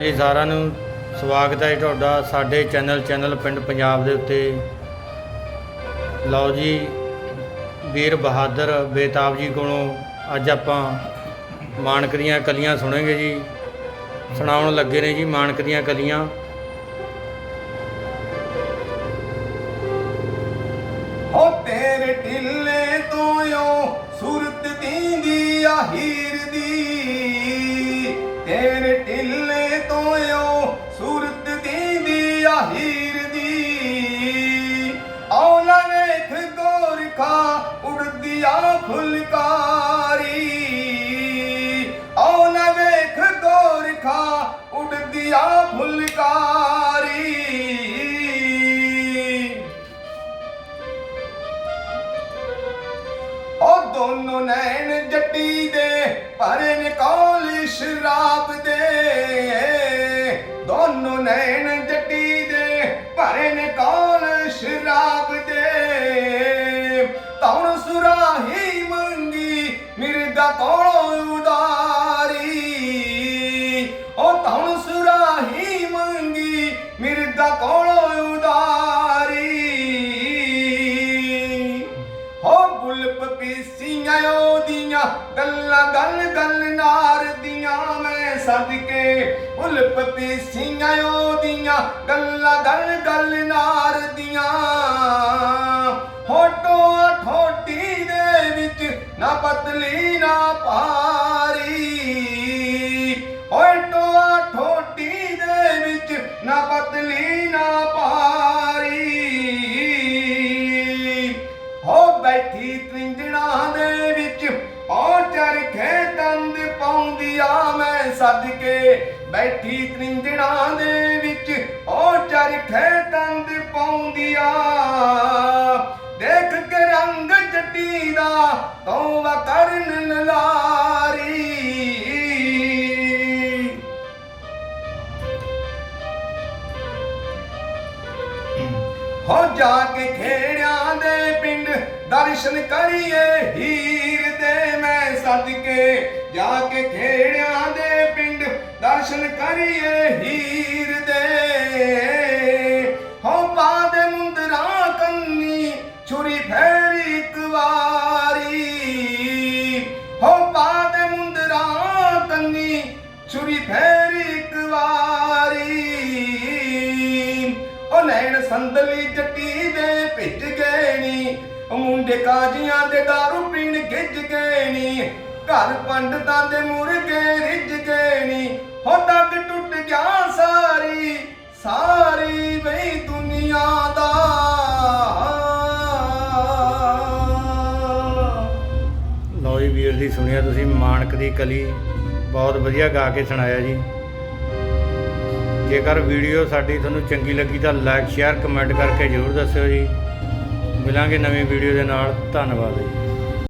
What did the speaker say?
ਜੀ ਸਾਰਿਆਂ ਨੂੰ ਸਵਾਗਤ ਹੈ ਜੀ ਤੁਹਾਡਾ ਸਾਡੇ ਚੈਨਲ ਚੈਨਲ ਪਿੰਡ ਪੰਜਾਬ ਦੇ ਉੱਤੇ। ਲਓ ਜੀ, ਵੀਰ ਬਹਾਦਰ ਬੇਤਾਬ ਜੀ ਕੋਲੋਂ ਅੱਜ ਆਪਾਂ ਮਾਨਕ ਦੀਆਂ ਕਲੀਆਂ ਸੁਣਾਂਗੇ ਜੀ। ਸੁਣਾਉਣ ਲੱਗੇ ਨੇ ਜੀ ਮਾਨਕ ਦੀਆਂ ਕਲੀਆਂ। ਹੋ ਤੇਰੇ ਢਿੱਲੇ ਤੋਂ ਓ ਸੁਰਤ ਦੀਂਦੀ ਆ ਹੀਰ ਦੀ। ਆਉ ਵੇਖ ਗੋਰਖਾ, ਉੜਦੀ ਆ ਫੁਲਕਾਰੀ। ਔਲਾ ਵੇਖ ਗੋਰਖਾ, ਉੜਦੀ ਆ ਫੁਲਕਾਰੀ। ਉਹ ਦੋਨੋਂ ਨੈਣ ਜੱਟੀ ਦੇ, ਭਰੇ ਨੇ ਕੌਲ ਸ਼ਰਾਬ ਦੇ। ਦੋਨੋਂ ਨੈਣ ਨੇ ਕੌਲ ਸ਼ਰਾਬ ਦੇ। ਤੌਣ ਸੁਰਾਹੀ ਮੰਗੀ ਮਿਰਦਾ ਕੋਲੋਂ ਉਦਾਰੀ ਉਹ ਤੌਣ ਸੁਰਾਹੀ ਮੰਗੀ ਮਿਰਦਾ ਕੋਲੋਂ ਹੋ ਪੀਸੀਆਂ ਪਪੀਸੀਆਂ ਉਹਦੀਆਂ ਗੱਲਾਂ, ਗੱਲ ਗੱਲ ਨਾਰ ਦੀਆਂ। ਮੈਂ ਸਦਕੇ ਬੁੱਲ ਪਪੀਸੀਆਂ ਉਹਦੀਆਂ ਗੱਲਾਂ, ਗੱਲ ਗੱਲ ਨਾਰ ਮੈਂ ਸਦਕੇ ਬੈਠੀ ਤ੍ਰਿੰਜਣਾ ਦੇ ਵਿੱਚ, ਉਹ ਚਰਖੇ ਦੰਦ ਪਾਉਂਦੀ ਦੇਖ ਕੇ ਰੰਗ ਜੱਟੀ ਦਾ ਤੌਵਾ ਕਰਨ ਲਾਰੀ। ਹੋ ਜਾ ਕੇ ਖੇੜਿਆਂ ਦੇ ਪਿੰਡ, ਦਰਸ਼ਨ ਕਰੀਏ ਹੀਰ ਦੇ। ਮੈਂ ਸਦਕੇ ਜਾ ਦਰਸ਼ਨ ਕਰੀਏ ਹੀਰ ਦੇ। ਹੋ ਪਾ ਦੇ ਮੁੰਦਰਾ ਕੰਨੀ, ਛੁਰੀ ਫੇਰੀ ਇੱਕ ਵਾਰੀ। ਹੋ ਪਾ ਦੇ ਮੁੰਦਰਾ ਕੰਨੀ, ਛੁਰੀ ਫੇਰੀ ਇੱਕ ਵਾਰੀ। ਉਹ ਨੈਣ ਸੰਦਲੀ ਜੱਟੀ ਦੇ ਭਿੱਜ ਗਏ ਨੀ ਉਹ ਮੁੰਡੇ ਕਾਜੀਆਂ ਦੇ ਦਾਰੂ ਪੀਣ ਗਿੱਜ ਗਏ ਨੀ, ਘਰ ਪੰਡਤਾਂ ਦੇ ਮੁਰਗੇ ਰਿੱਝ ਗਏ ਵੀਰ ਤੁਸੀਂ ਮਾਨਕ ਦੀ ਕਲੀ ਬਹੁਤ ਵਧੀਆ ਗਾ ਕੇ ਸੁਣਾਇਆ ਜੀ। ਜੇਕਰ ਵੀਡੀਓ ਸਾਡੀ ਤੁਹਾਨੂੰ ਚੰਗੀ ਲੱਗੀ ਤਾਂ ਲਾਈਕ ਸ਼ੇਅਰ ਕਮੈਂਟ ਕਰਕੇ ਜ਼ਰੂਰ ਦੱਸਿਓ ਜੀ। ਮਿਲਾਂਗੇ ਨਵੀਂ ਵੀਡੀਓ ਦੇ ਨਾਲ। ਧੰਨਵਾਦ ਜੀ।